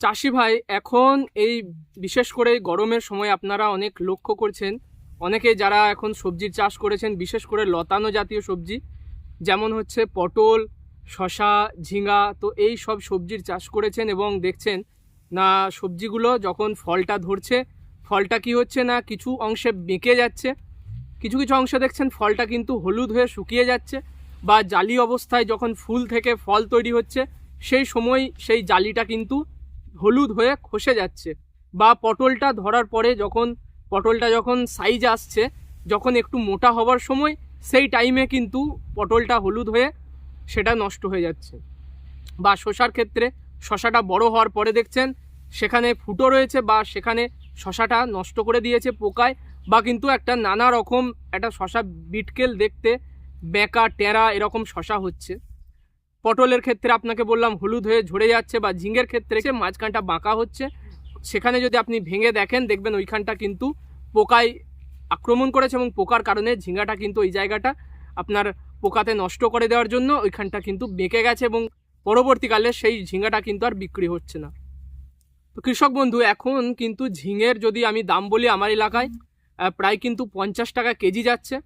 চাষি ভাই, এখন এই বিশেষ করে গরমের সময় আপনারা অনেক লক্ষ্য করছেন। অনেকে যারা এখন সবজির চাষ করেছেন, বিশেষ করে লতানো জাতীয় সবজি, যেমন হচ্ছে পটল শশা ঝিঙ্গা তো এই সব সবজির চাষ করেছেন এবং দেখছেন না, সবজিগুলো যখন ফলটা ধরছে, ফলটা কি হচ্ছে না, কিছু অংশে বেঁকে যাচ্ছে। কিছু কিছু অংশে দেখছেন ফলটা কিন্তু হলুদ হয়ে শুকিয়ে যাচ্ছে বা জালি অবস্থায় যখন ফুল থেকে ফল তৈরি হচ্ছে, সেই সময় সেই জালিটা কিন্তু হলুদ হয়ে খসে যাচ্ছে বা পটলটা ধরার পরে যখন, পটলটা যখন সাইজ আসছে, যখন একটু মোটা হওয়ার সময়, সেই টাইমে কিন্তু পটলটা হলুদ হয়ে সেটা নষ্ট হয়ে যাচ্ছে। বা শশার ক্ষেত্রে শশাটা বড় হওয়ার পরে দেখছেন, সেখানে ফুটো রয়েছে বা সেখানে শশাটা নষ্ট করে দিয়েছে পোকায় বা কিন্তু একটা নানা রকম একটা শশা বিটকেল দেখতে, বেঁকা, টেরা এরকম শশা হচ্ছে। পটলের ক্ষেত্রে আপনাকে বললাম, হলুদ হয়ে ঝরে যাচ্ছে বা ঝিঙের ক্ষেত্রে সে মাঝখানটা বাঁকা হচ্ছে, সেখানে যদি আপনি ভেঙে দেখেন, দেখবেন ওইখানটা কিন্তু পোকায় আক্রমণ করেছে এবং পোকার কারণে ঝিঙ্গাটা কিন্তু ওই জায়গাটা আপনার পোকাতে নষ্ট করে দেওয়ার জন্য ওইখানটা কিন্তু বেঁকে গেছে এবং পরবর্তীকালে সেই ঝিঙ্গাটা কিন্তু আর বিক্রি হচ্ছে না। তো কৃষক বন্ধু, এখন কিন্তু ঝিঙের যদি আমি দাম বলি আমার এলাকায় প্রায় কিন্তু পঞ্চাশ টাকা কেজি যাচ্ছে।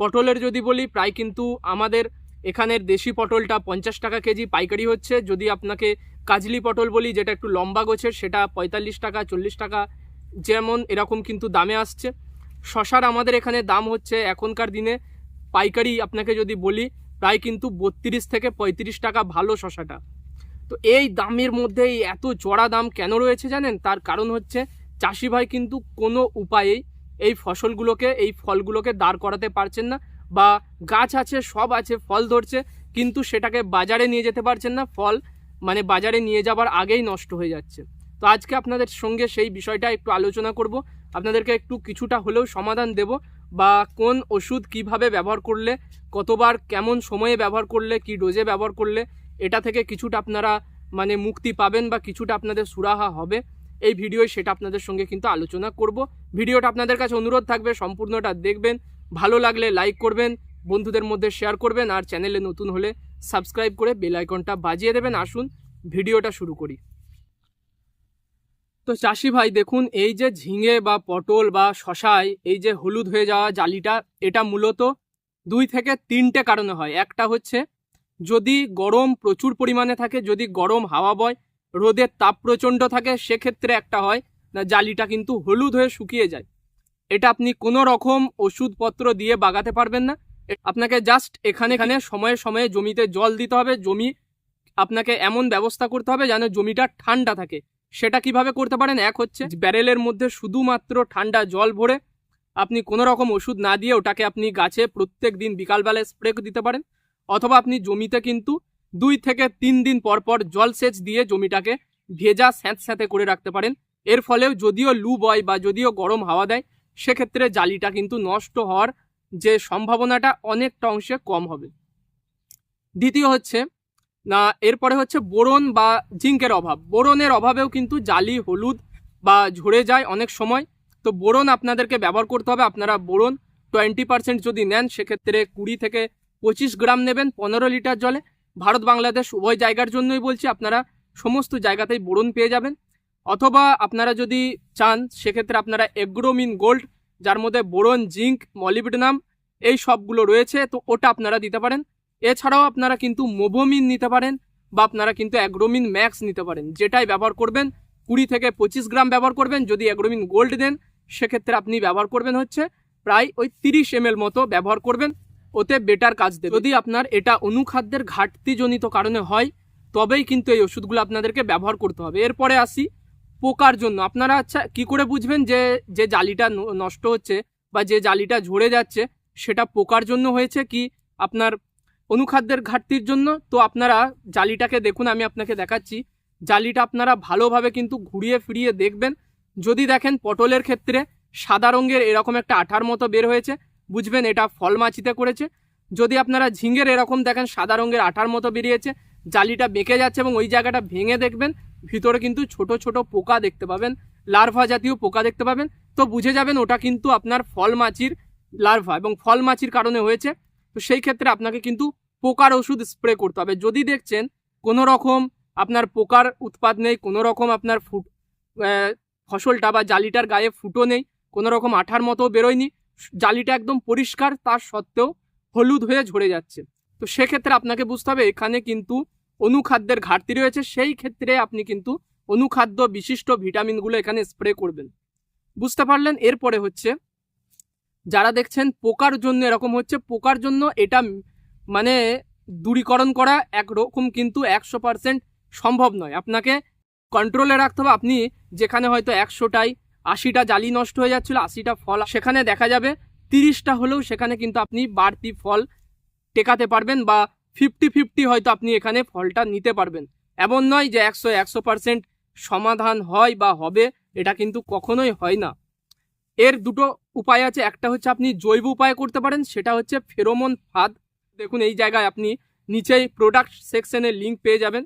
পটলের যদি বলি, প্রায় কিন্তু আমাদের এখানের দেশি পটলটা পঞ্চাশ টাকা কেজি পাইকারি হচ্ছে। যদি আপনাকে কাজলি পটল বলি, যেটা একটু লম্বা গোছের, সেটা পঁয়তাল্লিশ টাকা, চল্লিশ টাকা, যেমন এরকম কিন্তু দামে আসছে। শশার আমাদের এখানে দাম হচ্ছে এখনকার দিনে, পাইকারি আপনাকে যদি বলি, প্রায় কিন্তু বত্রিশ থেকে পঁয়ত্রিশ টাকা ভালো শশাটা। তো এই দামের মধ্যে এই এত চড়া দাম কেন রয়েছে জানেন? তার কারণ হচ্ছে চাষি ভাই কিন্তু কোনো উপায়েই এই ফসলগুলোকে, এই ফলগুলোকে দাঁড় করাতে পারছেন না। বা গাছ আছে, সব আছে, ফল ধরছে, কিন্তু সেটাকে বাজারে নিয়ে যেতে পারছেন না। ফল মানে বাজারে নিয়ে যাবার আগেই নষ্ট হয়ে যাচ্ছে। তো আজকে আপনাদের সঙ্গে সেই বিষয়টা একটু আলোচনা করব। আপনাদেরকে একটু কিছুটা হলেও সমাধান দেব বা কোন ওষুধ কীভাবে ব্যবহার করলে, কতবার কেমন সময়ে ব্যবহার করলে, কি ডোজে ব্যবহার করলে, এটা থেকে কিছুটা আপনারা মানে মুক্তি পাবেন বা কিছুটা আপনাদের সুরাহা হবে। এই ভিডিওয় সেটা আপনাদের সঙ্গে কিন্তু আলোচনা করব। ভিডিওটা আপনাদের কাছে অনুরোধ থাকবে, সম্পূর্ণটা দেখবেন। ভালো লাগলে লাইক করবেন, বন্ধুদের মধ্যে শেয়ার করবেন আর চ্যানেলে নতুন হলে সাবস্ক্রাইব করে বেল আইকনটা বাজিয়ে দেবেন। আসুন ভিডিওটা শুরু করি। তো চাষি ভাই, দেখুন, এই যে ঝিঙে বা পটল বা শশায় এই যে হলুদ হয়ে যাওয়া জালিটা, এটা মূলত দুই থেকে তিনটে কারণে হয়। একটা হচ্ছে, যদি গরম প্রচুর পরিমাণে থাকে, যদি গরম হাওয়া বয়, রোদের তাপ প্রচণ্ড থাকে, সেক্ষেত্রে একটা হয়, না জালিটা কিন্তু হলুদ হয়ে শুকিয়ে যায়। এটা আপনি কোনো রকম ওষুধপত্র দিয়ে বাগাতে পারবেন না। আপনাকে জাস্ট এখানে এখানে সময়ে সময়ে জমিতে জল দিতে হবে, জমি আপনাকে এমন ব্যবস্থা করতে হবে যেন জমিটা ঠান্ডা থাকে। সেটা কীভাবে করতে পারেন? এক হচ্ছে ব্যারেলের মধ্যে শুধুমাত্র ঠান্ডা জল ভরে আপনি কোনো রকম ওষুধ না দিয়ে ওটাকে আপনি গাছে প্রত্যেক দিন বিকালবেলায় স্প্রে দিতে পারেন। অথবা আপনি জমিতে কিন্তু দুই থেকে তিন দিন পর পর জল সেচ দিয়ে জমিটাকে ভেজা স্যাঁত স্যাঁতে করে রাখতে পারেন। এর ফলেও যদিও লু বয় বা যদিও গরম হাওয়া দেয় সেক্ষেত্রে জালিটা কিন্তু নষ্ট হওয়ার যে সম্ভাবনাটা অনেকটা অংশে কম হবে। দ্বিতীয় হচ্ছে, না, এরপরে হচ্ছে বোরন বা জিঙ্কের অভাব। বোরনের অভাবেও কিন্তু জালি হলুদ বা ঝরে যায় অনেক সময়। তো বোরন আপনাদেরকে ব্যবহার করতে হবে। আপনারা বোরন টোয়েন্টি পার্সেন্ট যদি নেন, সেক্ষেত্রে কুড়ি থেকে পঁচিশ গ্রাম নেবেন পনেরো লিটার জলে। ভারত, বাংলাদেশ উভয় জায়গার জন্যই বলছি, আপনারা সমস্ত জায়গাতেই বোরন পেয়ে যাবেন। অথবা আপনারা যদি চান, সেক্ষেত্রে আপনারা এগ্রোমিন গোল্ড, যার মধ্যে বোরন, জিঙ্ক, মলিবডেনাম এই সবগুলো রয়েছে, তো ওটা আপনারা দিতে পারেন। এছাড়াও আপনারা কিন্তু মোবোমিন নিতে পারেন বা আপনারা কিন্তু অ্যাগ্রোমিন ম্যাক্স নিতে পারেন, যেটাই ব্যবহার করবেন। কুড়ি থেকে পঁচিশ গ্রাম ব্যবহার করবেন, যদি অ্যাগ্রোমিন গোল্ড দেন, সেক্ষেত্রে আপনি ব্যবহার করবেন হচ্ছে প্রায় ওই তিরিশ এম মতো ব্যবহার করবেন, ওতে বেটার কাজ দেবে। যদি আপনার এটা অনুখাদ্যের ঘাটতিজনিত কারণে হয়, তবেই কিন্তু এই ওষুধগুলো আপনাদেরকে ব্যবহার করতে হবে। এরপরে আসি পোকার জন্য। আপনারা আচ্ছা কি করে বুঝবেন যে যে জালিটা নষ্ট হচ্ছে বা যে জালিটা ঝরে যাচ্ছে, সেটা পোকার জন্য হয়েছে কি আপনার অনুখাদ্যের ঘাটতির জন্য? তো আপনারা জালিটাকে দেখুন, আমি আপনাকে দেখাচ্ছি। জালিটা আপনারা ভালোভাবে কিন্তু ঘুরিয়ে ফিরিয়ে দেখবেন। যদি দেখেন পটলের ক্ষেত্রে সাদা রঙের এরকম একটা আঠার মতো বের হয়েছে, বুঝবেন এটা ফল মাছিতে করেছে। যদি আপনারা ঝিঙ্গের এরকম দেখেন সাদা রঙের আঠার মতো বেরিয়েছে, জালিটা বেঁকে যাচ্ছে এবং ওই জায়গাটা ভেঙে দেখবেন ভিতরে কিন্তু ছোট ছোট পোকা দেখতে পাবেন, লার্ভা জাতীয় পোকা দেখতে পাবেন। তো বুঝে যাবেন ওটা কিন্তু আপনার ফল মাছির লার্ভা এবং ফল মাছির কারণে হয়েছে। তো সেই ক্ষেত্রে আপনাকে কিন্তু পোকার ওষুধ স্প্রে করতে হবে। যদি দেখছেন কোনো রকম আপনার পোকার উৎপাদ নেই কোনো রকম আপনার ফুট ফসলটা বা জালিটার গায়ে ফুটো নেই কোনো রকম আঠার মতো বেরোয়নি, জালিটা একদম পরিষ্কার, তার সত্ত্বেও হলুদ হয়ে ঝরে যাচ্ছে। তো সেক্ষেত্রে আপনাকে বুঝতে হবে, এখানে কিন্তু অনুখাদ্যের ঘাটতি রয়েছে, সেই ক্ষেত্রে আপনি কিন্তু অনুখাদ্য বিশিষ্ট ভিটামিনগুলো এখানে স্প্রে করবেন। বুঝতে পারলেন? এরপরে হচ্ছে, যারা দেখছেন, পোকার জন্য এরকম হচ্ছে, পোকার জন্য এটা মানে দূরীকরণ করা একরকম কিন্তু একশো পার্সেন্ট সম্ভব নয়। আপনাকে কন্ট্রোলে রাখতে হবে। আপনি যেখানে হয়তো একশোটাই, আশিটা জালি নষ্ট হয়ে যাচ্ছিল, আশিটা ফল, সেখানে দেখা যাবে তিরিশটা হলেও সেখানে কিন্তু আপনি বাড়তি ফল টেকাতে পারবেন বা ফিফটি ফিফটি হয়তো আপনি এখানে ফলটা নিতে পারবেন। এমন নয় যে একশো একশো পার্সেন্ট সমাধান হয় বা হবে, এটা কিন্তু কখনোই হয় না। এর দুটো উপায় আছে, একটা হচ্ছে আপনি জৈব উপায় করতে পারেন, সেটা হচ্ছে ফেরোমন ফাঁদ। দেখুন, এই জায়গায় আপনি নিচেই প্রোডাক্ট সেকশনে লিঙ্ক পেয়ে যাবেন।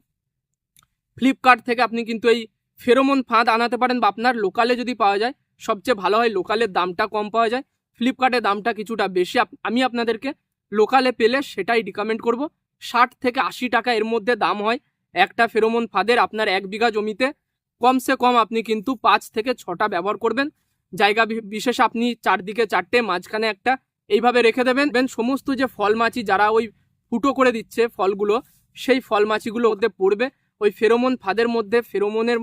ফ্লিপকার্ট থেকে আপনি কিন্তু এই ফেরোমন ফাঁদ আনাতে পারেন বা আপনার লোকালে যদি পাওয়া যায়, সবচেয়ে ভালো হয় লোকালের দামটা কম পাওয়া যায়। ফ্লিপকার্টে দামটা কিছুটা বেশি। আমি আপনাদেরকে লোকালে পেলে সেটাই রিকমেন্ড করব। ষাট থেকে আশি টাকা এর মধ্যে দাম হয়। একটা ফেরোমন ফাঁদের আপনার এক বিঘা জমিতে। কমসে কম আপনি কিন্তু পাঁচ থেকে ছটা ব্যবহার করবেন। জায়গা বিশেষ আপনি চারদিকে চারটে, মাঝখানে একটা। এইভাবে রেখে দেবেন। সমস্ত যে ফল মাছি যারা ওই ফুটো করে দিচ্ছে ফলগুলো, সেই ফল মাছিগুলো ওতে পড়বে। ওই ফেরোমন ফাঁদের মধ্যে ফেরোমনের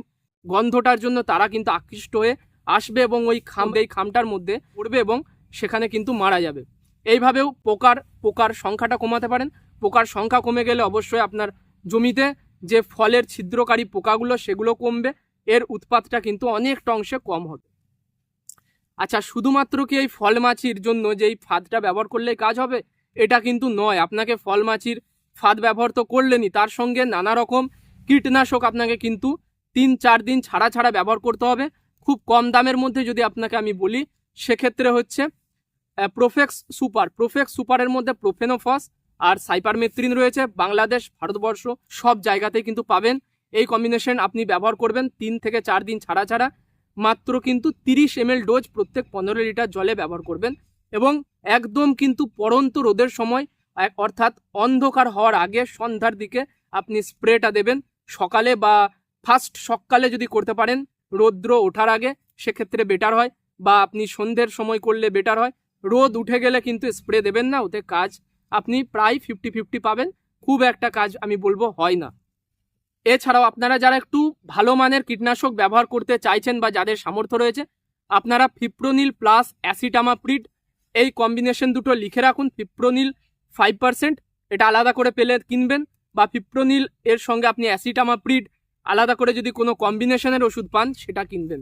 গন্ধটার জন্য তারা কিন্তু আকৃষ্ট হয়ে আসবে এবং ওই খাম, এই খামটার মধ্যে পড়বে এবং সেখানে কিন্তু মারা যাবে। এইভাবেও পোকার পোকার সংখ্যাটা কমাতে পারেন। পোকার সংখ্যা কমে গেলে অবশ্যই আপনার জমিতে যে ফলের ছিদ্রকারী পোকাগুলো, সেগুলো কমবে। এর উৎপাতটা কিন্তু অনেকটা অংশে কম হবে। আচ্ছা শুধুমাত্র কি এই ফল মাছির জন্য যে এই ফাঁদটা ব্যবহার করলেই কাজ হবে? এটা কিন্তু নয়। আপনাকে ফল মাছির ফাঁদ ব্যবহার তো করলেনই। তার সঙ্গে নানা রকম কীটনাশক আপনাকে কিন্তু তিন, চার দিন ছাড়া ছাড়া ব্যবহার করতে হবে। খুব কম দামের মধ্যে যদি আপনাকে আমি বলি, সেক্ষেত্রে হচ্ছে প্রোফেক্স সুপার প্রোফেক্স সুপারের মধ্যে প্রোফেনোফস আর সাইপারমেথ্রিন রয়েছে, বাংলাদেশ, ভারতবর্ষ, সব জায়গাতেই কিন্তু পাবেন। এই কম্বিনেশন আপনি ব্যবহার করবেন তিন থেকে চার দিন ছাড়া ছাড়া। মাত্র কিন্তু তিরিশ এম ডোজ প্রত্যেক পনেরো লিটার জলে ব্যবহার করবেন এবং একদম কিন্তু পরন্ত রোদের সময় অর্থাৎ অন্ধকার হওয়ার আগে সন্ধ্যার দিকে আপনি স্প্রেটা দেবেন। সকালে বা ফার্স্ট সকালে যদি করতে পারেন, রৌদ্র ওঠার আগে সেক্ষেত্রে বেটার হয় বা আপনি সন্ধ্যের সময় করলে বেটার হয়। রোদ উঠে গেলে কিন্তু স্প্রে দেবেন না, ওতে কাজ আপনি প্রায় ফিফটি ফিফটি পাবেন। খুব একটা কাজ আমি বলব হয় না। এছাড়াও আপনারা যারা একটু ভালো মানের কীটনাশক ব্যবহার করতে চাইছেন বা যাদের সামর্থ্য রয়েছে, আপনারা ফিপ্রোনিল প্লাস অ্যাসিটামাপ্রিড এই কম্বিনেশন দুটো লিখে রাখুন। ফিপ্রোনিল ফাইভ পার্সেন্ট এটা আলাদা করে পেলে কিনবেন বা ফিপ্রোনিল এর সঙ্গে আপনি অ্যাসিটামাপ্রিড আলাদা করে যদি কোনো কম্বিনেশনের ওষুধ পান, সেটা কিনবেন।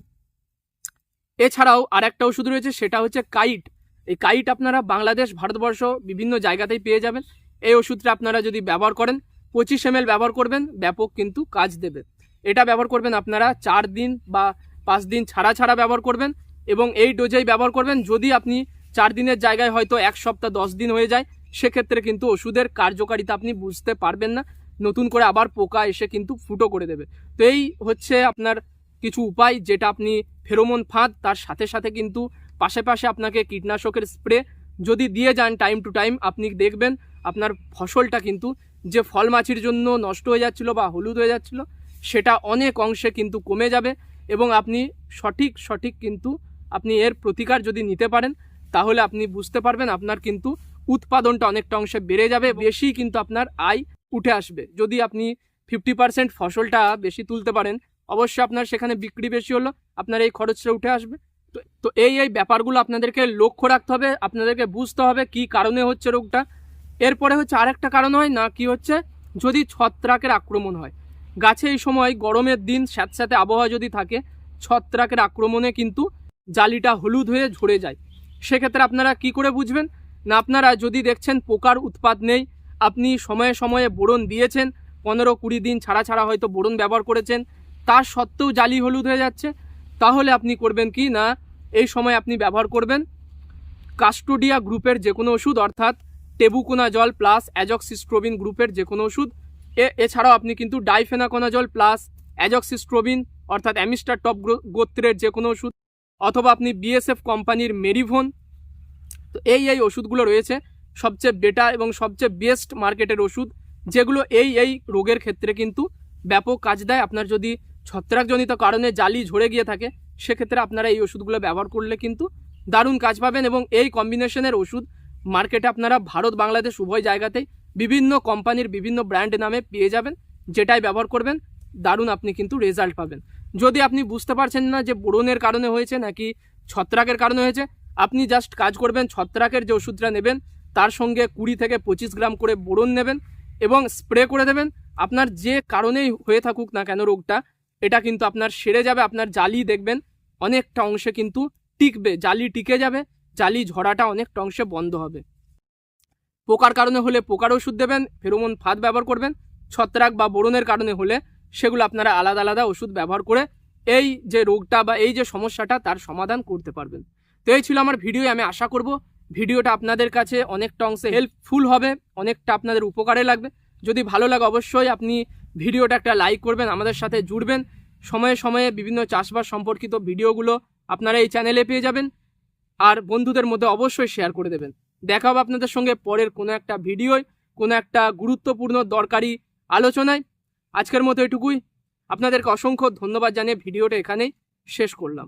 এছাড়াও আরেকটা ওষুধ রয়েছে, সেটা হচ্ছে কাইট এই কাইট আপনারা বাংলাদেশ, ভারতবর্ষ বিভিন্ন জায়গাতেই পেয়ে যাবেন। এই ওষুধটা আপনারা যদি ব্যবহার করেন, পঁচিশ এম ব্যবহার করবেন, ব্যাপক কিন্তু কাজ দেবে। এটা ব্যবহার করবেন আপনারা চার দিন বা পাঁচ দিন ছাড়া ছাড়া ব্যবহার করবেন এবং এই ডোজেই ব্যবহার করবেন। যদি আপনি চার দিনের জায়গায় হয়তো এক সপ্তাহ, দশ দিন হয়ে যায়, সেক্ষেত্রে কিন্তু ওষুধের কার্যকারিতা আপনি বুঝতে পারবেন না। নতুন করে আবার পোকা এসে কিন্তু ফুটো করে দেবে। তো এই হচ্ছে আপনার কিছু উপায়, যেটা আপনি ফেরোমন ফাঁদ, তার সাথে সাথে কিন্তু পাশে পাশে আপনাকে কীটনাশকের স্প্রে যদি দিয়ে যান টাইম টু টাইম আপনি দেখবেন আপনার ফসলটা কিন্তু যে ফল মাছির জন্য নষ্ট হয়ে যাচ্ছিল বা হলুদ হয়ে যাচ্ছিল, সেটা অনেক অংশে কিন্তু কমে যাবে এবং আপনি সঠিক সঠিক কিন্তু আপনি এর প্রতিকার যদি নিতে পারেন, তাহলে আপনি বুঝতে পারবেন আপনার কিন্তু উৎপাদনটা অনেকটা অংশে বেড়ে যাবে, বেশি কিন্তু আপনার আয় উঠে আসবে। যদি আপনি ফিফটি পার্সেন্ট ফসলটা বেশি তুলতে পারেন, অবশ্যই আপনার সেখানে বিক্রি বেশি হলো, আপনার এই খরচটা উঠে আসবে। তো এই এই ব্যাপারগুলো আপনাদেরকে লক্ষ্য রাখতে হবে, আপনাদেরকে বুঝতে হবে কি কারণে হচ্ছে রোগটা। এরপরে হচ্ছে আরেকটা কারণ হয় না কি হচ্ছে, যদি ছত্রাকের আক্রমণ হয়। গাছে এই সময় গরমের দিন স্যাঁতস্যাঁতে আবহাওয়া যদি থাকে, ছত্রাকের আক্রমণে কিন্তু জালিটা হলুদ হয়ে ঝরে যায়। সেক্ষেত্রে আপনারা কি করে বুঝবেন? না আপনারা যদি দেখছেন পোকার উৎপাদ নেই, আপনি সময়ে সময়ে বোরন দিয়েছেন, পনেরো কুড়ি দিন ছাড়া ছাড়া হয়তো বোরন ব্যবহার করেছেন তার সত্ত্বেও জালি হলুদ হয়ে যাচ্ছে, তাহলে আপনি করবেন কি? না এই সময় আপনি ব্যবহার করবেন। কাস্টোডিয়া গ্রুপের যে কোনো ওষুধ, অর্থাৎ টেবুকোনা জল প্লাস অ্যাজক্সিস্ট্রোবিন গ্রুপের যে কোনো ওষুধ। এ- এছাড়াও আপনি কিন্তু ডাইফেনাকোনা জল প্লাস অ্যাজক্সিস্ট্রোবিন, অর্থাৎ অ্যামিস্টার টপ গোত্রের যে কোনো ওষুধ, অথবা আপনি বিএসএফ কোম্পানির মেরিভোন। তো এই এই ওষুধগুলো রয়েছে। সবচেয়ে বেটার এবং সবচেয়ে বেস্ট মার্কেটের ওষুধ, যেগুলো এই এই রোগের ক্ষেত্রে কিন্তু ব্যাপক কাজ দেয়। আপনার যদি ছত্রাকজনিত কারণে জালি ঝরে গিয়ে থাকে সেক্ষেত্রে আপনারা এই ওষুধগুলো ব্যবহার করলে কিন্তু দারুণ কাজ পাবেন এবং এই কম্বিনেশনের ওষুধ মার্কেটে আপনারা ভারত, বাংলাদেশ উভয় জায়গাতেই বিভিন্ন কোম্পানির বিভিন্ন ব্র্যান্ড নামে পেয়ে যাবেন, যেটাই ব্যবহার করবেন, দারুণ আপনি কিন্তু রেজাল্ট পাবেন। যদি আপনি বুঝতে পারছেন না যে বোরনের কারণে হয়েছে নাকি ছত্রাকের কারণে হয়েছে, আপনি জাস্ট কাজ করবেন, ছত্রাকের যে ওষুধটা নেবেন, তার সঙ্গে কুড়ি থেকে পঁচিশ গ্রাম করে বোরন নেবেন এবং স্প্রে করে দেবেন। আপনার যে কারণেই হয়ে থাকুক না কেন রোগটা এটা কিন্তু আপনার সেরে যাবে, আপনার জালি দেখবেন অনেকটা অংশে কিন্তু টিকবে, জালি টিকে যাবে, জালি ঝরাটা অনেকটা অংশে বন্ধ হবে। পোকার কারণে হলে পোকার ওষুধ দেবেন, ফেরোমন ফাঁদ ব্যবহার করবেন, ছত্রাক বা বোরনের কারণে হলে সেগুলো আপনারা আলাদা আলাদা ওষুধ ব্যবহার করে এই যে রোগটা বা এই যে সমস্যাটা তার সমাধান করতে পারবেন। তো এই ছিল আমার ভিডিও, আমি আশা করব ভিডিওটা আপনাদের কাছে অনেকটা অংশে হেল্পফুল হবে, অনেকটা আপনাদের উপকারে লাগবে। যদি ভালো লাগে অবশ্যই আপনি ভিডিওটা একটা লাইক করবেন, আমাদের সাথে জুড়বেন। সময়ে সময়ে বিভিন্ন চাষবাস সম্পর্কিত ভিডিওগুলো আপনারা এই চ্যানেলে পেয়ে যাবেন। আর বন্ধুদের মধ্যে অবশ্যই শেয়ার করে দেবেন। দেখা হবে আপনাদের সঙ্গে পরের কোনো একটা ভিডিওয়, কোনো একটা গুরুত্বপূর্ণ দরকারি আলোচনায়। আজকের মতো এটুকুই। আপনাদেরকে অসংখ্য ধন্যবাদ জানিয়ে ভিডিওটা এখানেই শেষ করলাম।